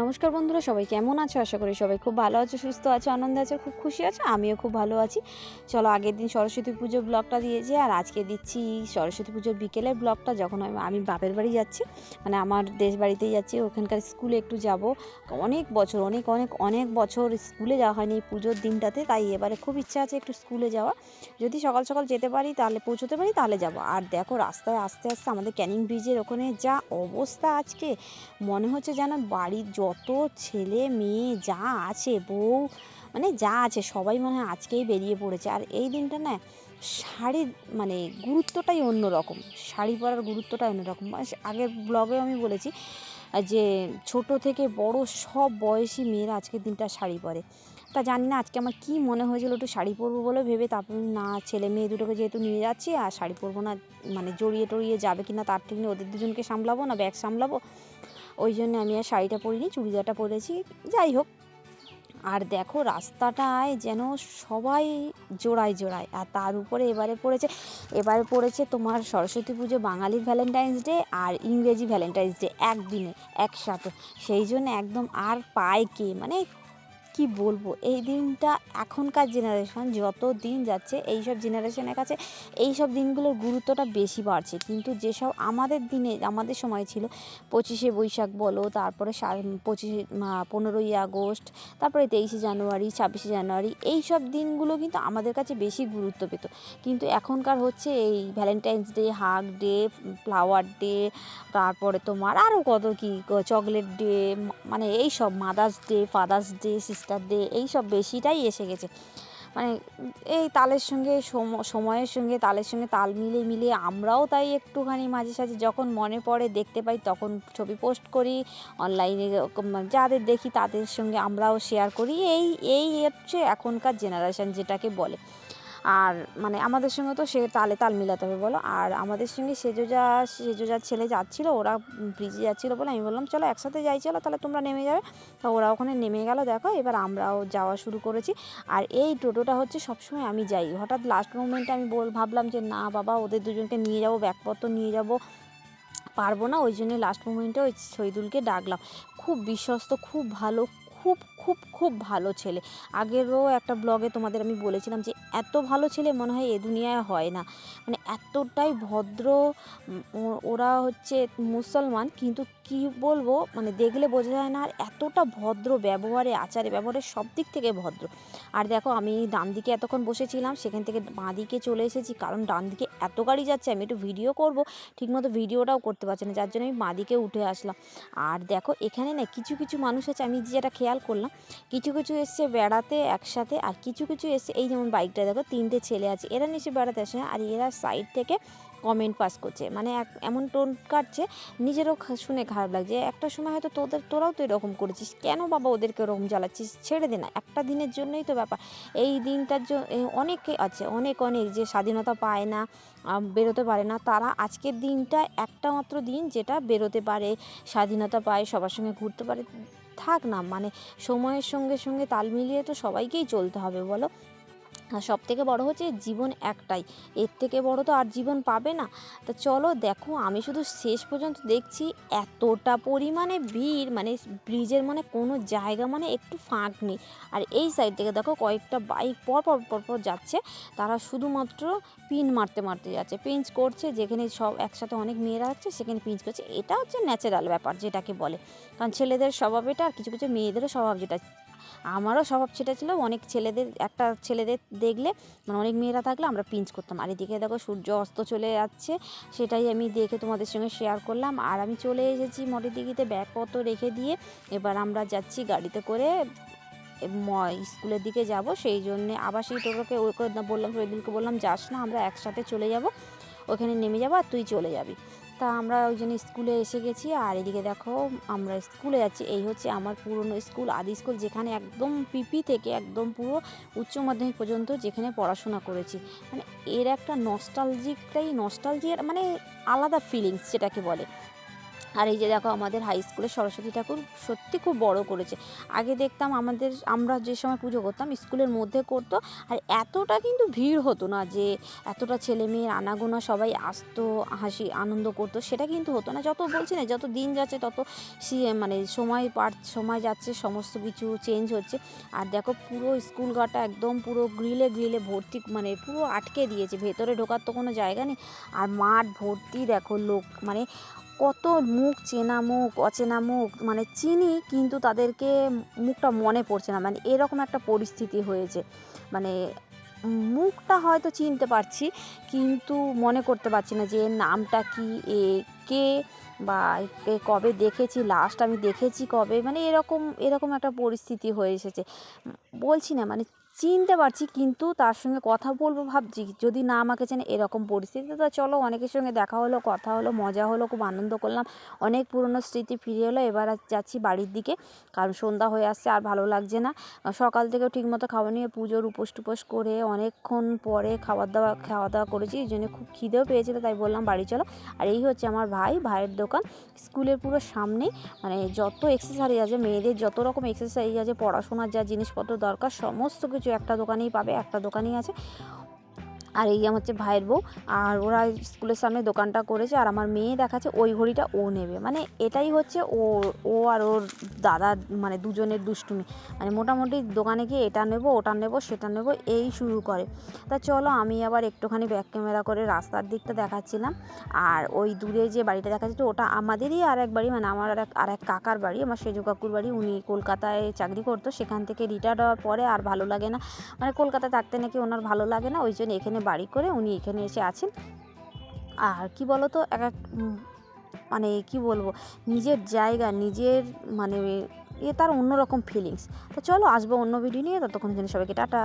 নমস্কার বন্ধুরা, সবাই কেমন আছো? আশা করি সবাই খুব ভালো আছো, সুস্থ আছো, আনন্দে আছো, খুব খুশি আছো, আমিও খুব ভালো আছি। চলো আগের দিন সরস্বতী পুজোর ব্লগটা দিয়েছি আর আজকে দিচ্ছি সরস্বতী পুজোর বিকেলের ব্লগটা যখন আমি বাপের বাড়ি যাচ্ছি মানে আমার দেশ বাড়িতেই যাচ্ছি, ওখানকার স্কুলে একটু যাব। অনেক বছর, অনেক অনেক অনেক বছর স্কুলে যাওয়া হয়নি এই পুজোর দিনটাতে, তাই এবারে খুব ইচ্ছা আছে একটু স্কুলে যাওয়া। যদি সকাল সকাল যেতে পারি তাহলে, পৌঁছতে পারি তাহলে যাব। আর দেখো রাস্তায় আস্তে আস্তে আমাদের ক্যানিং ব্রিজের ওখানে যা অবস্থা আজকে, মনে হচ্ছে যেন বাড়ির যত ছেলে মেয়ে যা আছে, বউ মানে যা আছে, সবাই মনে হয় আজকেই বেরিয়ে পড়েছে। আর এই দিনটা না শাড়ির মানে গুরুত্বটাই অন্যরকম। শাড়ি পরার গুরুত্বটাই অন্যরকম। আগের ব্লগেও আমি বলেছি, যে ছোট থেকে বড় সব বয়সী মেয়েরা আজকের দিনটা শাড়ি পরে। তা জানি না আজকে আমার কী মনে হয়েছিল একটু শাড়ি পরবো বলে ভেবে, তারপর না, ছেলে মেয়ে দুটোকে যেহেতু নিয়ে যাচ্ছি, আর শাড়ি পরবো না মানে জড়িয়ে টড়িয়ে যাবে কি না তার ঠিক নেই, ওদের দুজনকে সামলাবো না, ব্যাগ সামলাবো? ওই জন্য আমি আর শাড়িটা পরিনি, চুড়িদারটা পরেছি, যাই হোক। আর দেখো রাস্তাটায় যেন সবাই জোড়ায় জোড়ায়, আর তার উপরে এবারে পড়েছে এবারে পড়েছে তোমার সরস্বতী পুজো, বাঙালির ভ্যালেন্টাইন্স ডে আর ইংরেজি ভ্যালেন্টাইন্স ডে একদিনে, একসাথে। সেই জন্য একদম আর পায় কে? মানে কি বলব? এই দিনটা এখনকার জেনারেশন যত দিন যাচ্ছে এই সব জেনারেশনের কাছে এই সব দিনগুলোর গুরুত্বটা বেশি বাড়ছে। কিন্তু যেসব আমাদের দিনে, আমাদের সময় ছিল, পঁচিশে বৈশাখ বলো, তারপরে পঁচিশে পনেরোই আগস্ট, তারপরে তেইশে জানুয়ারি, ছাব্বিশে জানুয়ারি এই সব দিনগুলো কিন্তু আমাদের কাছে বেশি গুরুত্ব পেত। কিন্তু এখনকার হচ্ছে এই Valentine's day hug day flower day তারপরে তোমার আরও কত কি চকলেট ডে মানে এই সব mother's day father's day sister day এই সব বেশিটাই এসে গেছে। মানে এই তালের সঙ্গে সম- সময়ের সঙ্গে তালের সঙ্গে তাল মিলে মিলে আমরাও তাই একটুখানি মাঝে সাঝে যখন মনে পড়ে দেখতে পাই, তখন ছবি পোস্ট করি অনলাইনে যাদের দেখি তাদের সঙ্গে আমরাও শেয়ার করি। এই এই হচ্ছে এখনকার জেনারেশান যেটাকে বলে। আর মানে আমাদের সঙ্গে তো সে তালে তাল মিলাতে হবে, বলো। আর আমাদের সঙ্গে সেজো যা সেজোজা সেজোজার ছেলে যাচ্ছিল, ওরা ব্রিজে যাচ্ছিল বলে আমি বললাম, চলো একসাথে যাই, চলো, তাহলে তোমরা নেমে যাবে। তো ওরা ওখানে নেমে গেল, দেখো, এবার আমরাও যাওয়া শুরু করেছি। আর এই টোটোটা হচ্ছে সবসময় আমি যাই। হঠাৎ লাস্ট মোমেন্টে আমি বল, ভাবলাম যে, না, বাবা, ওদের দুজনকে নিয়ে যাব, ব্যাগপত্র নিয়ে যাব। পারব না, ওই জন্য লাস্ট মোমেন্টে ওই শহীদুলকে ডাকলাম। খুব বিশ্বস্ত, খুব ভালো, খুব খুব খুব ভালো ছেলে। আগেরও একটা ব্লগে তোমাদের আমি বলেছিলাম যে, এত ভালো ছেলে মনে হয় এ দুনিয়ায় হয় না। মানে এতটাই ভদ্র ওরা হচ্ছে মুসলমান, কিন্তু কি বলব মানে দেখলে বোঝা যায় না আর এতটা ভদ্র ব্যবহারে, আচারে ব্যবহারে সব দিক থেকে ভদ্র। আর দেখো আমি ডান দিকে এতক্ষণ বসেছিলাম, সেখান থেকে বাঁ দিকে চলে এসেছি, কারণ ডান দিকে এত গাড়ি যাচ্ছে, আমি একটু ভিডিও করব, ঠিকমতো ভিডিওটাও করতে পারছি না, যার জন্য আমি বাঁ দিকে উঠে আসলাম। আর দেখো এখানে না কিছু কিছু মানুষ আছে, আমি যেটা খেয়াল করলাম কিছু কিছু এসছে বেড়াতে একসাথে, আর কিছু কিছু এসছে, এই যেমন বাইকটা দেখো, তিনটে ছেলে আছে, এরা নিশ্চয়ই বেড়াতে আসে না, আর এরা সাইড থেকে কমেন্ট পাস করছে মানে এক, এমন টোন কাটছে, নিজেরও শুনে খারাপ লাগছে একটা সময় হয়তো তোদের, তোরাও তো এরকম করেছিস, কেন বাবা ওদেরকে ওরকম জ্বালাচ্ছিস, ছেড়ে দে না, একটা দিনের জন্যই তো ব্যাপার, এই দিনটার জন্য অনেকে আছে, অনেক অনেক যে স্বাধীনতা পায় না বেরোতে পারে না, তারা আজকের দিনটা একটা মাত্র দিন যেটা বেরোতে পারে, স্বাধীনতা পায়, সবার সঙ্গে ঘুরতে পারে থাক না মানে সময়ের সঙ্গে সঙ্গে তাল মিলিয়ে তো সবাইকেই চলতে হবে বলো? আর সব থেকে বড় হচ্ছে জীবন একটাই। এর থেকে বড় তো আর জীবন পাবে না। তো চলো দেখো, আমি শুধু শেষ পর্যন্ত দেখছি, এতটা পরিমাণে ভিড় মানে ব্রিজের মানে কোনো জায়গা মানে একটু ফাঁক নেই। আর এই সাইড থেকে দেখো কয়েকটা বাইক পর পর পর পর যাচ্ছে। তারা শুধুমাত্র পিন মারতে মারতে যাচ্ছে। পিঞ্চ করছে, যেখানে সব একসাথে অনেক মেয়েরা আছে, সেখানে পিঞ্চ করছে। এটা হচ্ছে ন্যাচারাল ব্যাপার, যেটাকে বলে। কারণ ছেলেদের স্বভাব এটা, আর কিছু কিছু মেয়েদেরও স্বভাব যেটা। আমারও স্বভাব সেটা ছিল, অনেক ছেলেদের, একটা ছেলেদের দেখলে মানে অনেক মেয়েরা থাকলে আমরা পিঞ্চ করতাম। আর এদিকে দেখো সূর্য অস্ত চলে যাচ্ছে, সেটাই আমি দেখে তোমাদের সঙ্গে শেয়ার করলাম। আর আমি চলে এসেছি মোটর দিঘিতে ব্যাগপত্র রেখে দিয়ে, এবার আমরা যাচ্ছি গাড়িতে করে স্কুলের দিকে যাব। সেই জন্যে আবার সেই টোটোকে ওকে বললাম শহীদুলকে বললাম, যাস না, আমরা একসাথে চলে যাব। ওখানে নেমে যাব আর তুই চলে যাবি। তা আমরা ওই জন্য স্কুলে এসে গেছি। আর এদিকে দেখো, আমরা স্কুলে যাচ্ছি। এই হচ্ছে আমার পুরনো স্কুল, আদি স্কুল, যেখানে একদম পিপি থেকে একদম পুরো উচ্চ মাধ্যমিক পর্যন্ত যেখানে পড়াশোনা করেছি। মানে এর একটা নস্টালজিকটাই নস্টালজিয়ার মানে আলাদা ফিলিংস যেটাকে বলে। আর এই যে দেখো আমাদের হাই স্কুলে সরস্বতী ঠাকুর সত্যি খুব বড় করেছে। আগে দেখতাম আমাদের, আমরা যে সময় পুজো করতাম স্কুলের মধ্যে করতো। আর এতটা কিন্তু ভিড় হতো না যে এতটা ছেলে মেয়ের আনাগোনা সবাই আসতো, হাসি, আনন্দ করতো, সেটা কিন্তু হতো না। যত বলছি না, যত দিন যাচ্ছে, তত সি মানে সময় পার, সময় যাচ্ছে, সমস্ত কিছু চেঞ্জ হচ্ছে। আর দেখো পুরো স্কুল ঘরটা একদম পুরো গ্রিলে গ্রিলে ভর্তি মানে পুরো আটকে দিয়েছে। ভেতরে ঢোকার তো কোনো জায়গা নেই। আর মাঠ ভর্তি দেখো লোক মানে কত মুখ চেনা মুখ, অচেনা মুখ মানে চিনি কিন্তু তাদেরকে মুখটা মনে পড়ছে না। মানে এরকম একটা পরিস্থিতি হয়েছে। মানে মুখটা হয়তো চিনতে পারছি কিন্তু মনে করতে পারছি না যে নামটা কি, এ কে বা একে কবে দেখেছি লাস্ট আমি দেখেছি কবে? মানে এরকম এরকম একটা পরিস্থিতি হয়ে এসেছে। বলছি না মানে চিনতে পারছি, কিন্তু তার সঙ্গে কথা বলব ভাবছি। যদি না আমাকে চেনে এরকম পরিস্থিতি তো চলো অনেকের সঙ্গে দেখা হলো, কথা হলো, মজা হলো, খুব আনন্দ করলাম। অনেক পুরনো স্মৃতি ফিরে এলো, এবার যাচ্ছি বাড়ির দিকে। কারণ সন্ধ্যা হয়ে আসছে, আর ভালো লাগছে না। সকাল থেকেও ঠিকমতো খাওয়া নিয়ে পুজোর উপোস টুপোস করে অনেকক্ষণ পরে খাবার দাওয়া খাওয়া দাওয়া করেছি। এই জন্য খুব খিদেও পেয়েছিল তাই বললাম, বাড়ি চলো। আর এই হচ্ছে আমার ভাই, ভাইয়ের দোকান। স্কুলের পুরো সামনেই মানে যত এক্সেসারিজ আছে, মেয়েদের যত রকম এক্সেসারিজ আছে, পড়াশোনার যা জিনিসপত্র দরকার, সমস্ত কিছু একটা দোকানেই পাবে একটা দোকানেই আছে। আর এই হচ্ছে ভাইয়ের বউ। আর ওরা স্কুলের সামনে দোকানটা করেছে আর আমার মেয়ে দেখাচ্ছে ওই ঘড়িটা ও নেবে। মানে এটাই হচ্ছে ও ও আর ওর দাদা মানে দুজনের দুষ্টুমি। মানে মোটামুটি দোকানে গিয়ে এটা নেব, ওটা নেব, সেটা নেব, এই শুরু করে। তা চলো আমি আবার একটুখানি ব্যাক ক্যামেরা করে রাস্তার দিকটা দেখাচ্ছিলাম। আর ওই দূরে যে বাড়িটা দেখা যাচ্ছে ওটা আমাদেরই আর এক বাড়ি মানে আমার আর এক আর এক কাকার বাড়ি, আমার সেজু কাকুর বাড়ি। উনি কলকাতায় চাকরি করতো, সেখান থেকে রিটায়ার্ড হওয়ার পরে আর ভালো লাগে না। মানে কলকাতায় থাকতে নাকি ওনার ভালো লাগে না, ওই জন্য এখানে বাড়ি করে উনি এখানে এসে আছেন। আর কি বলো তো এক এক মানে কি বলব, নিজের জায়গা, নিজের মানে এ তার অন্যরকম ফিলিংস তো চলো আসব অন্য ভিডিও নিয়ে, ততক্ষণ জন্য সবাইকে টাটা।